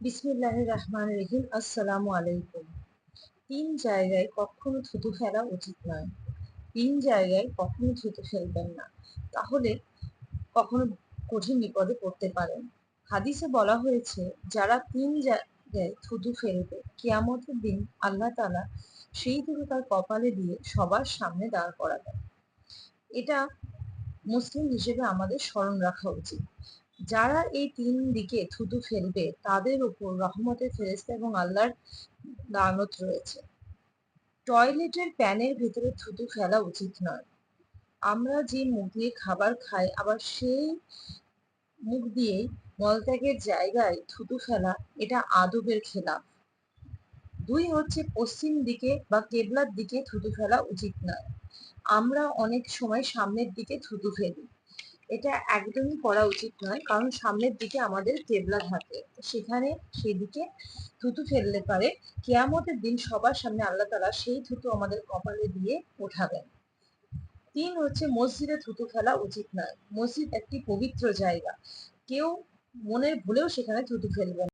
বিসমিল্লাহ রহমান রহিম। আসসালামু আলাইকুম তিন জায়গায় কখনো থুতু ফেলা উচিত নয়। তিন জায়গায় কখনো থুতু ফেলবেন না। তাহলে কখনো কঠিন বিপদে পড়তে পারেন। হাদিসে বলা হয়েছে, যারা তিন জায়গায় থুতু ফেলবে, কেয়ামতের দিন আল্লাহ তালা সেই থুতু তার কপালে দিয়ে সবার সামনে দাঁড় করাবেন। এটা মুসলিম হিসেবে আমাদের স্মরণ রাখা উচিত। যারা এই তিন দিকে থুতু ফেলবে, তাদের উপর রহমতের ফেরেস্তা এবং আল্লাহর লানত রয়েছে। টয়লেটের প্যানের ভেতরে থুতু ফেলা উচিত নয়। আমরা যে মুখ দিয়ে খাবার খাই, আবার সেই মুখ দিয়েই মলত্যাগের জায়গায় থুতু ফেলা, এটা আদবের খেলাফ। দুই হচ্ছে পশ্চিম দিকে বা কেবলার দিকে থুতু ফেলা উচিত নয়। আমরা অনেক সময় সামনের দিকে থুতু ফেলি। এটা একদমই করা উচিত নয়। কারণ সামনের দিকে আমাদের কেবলা থাকে। সেখানে সেদিকে থুতু ফেললে পারে। কেয়ামতের দিন সবার সামনে আল্লাহ তালা সেই থুতু আমাদের কপালে দিয়ে ওঠাবেন। তিন হচ্ছে মসজিদে থুতু ফেলা উচিত নয়। মসজিদ একটি পবিত্র জায়গা। কেউ মনের ভুলেও সেখানে থুতু ফেলবেন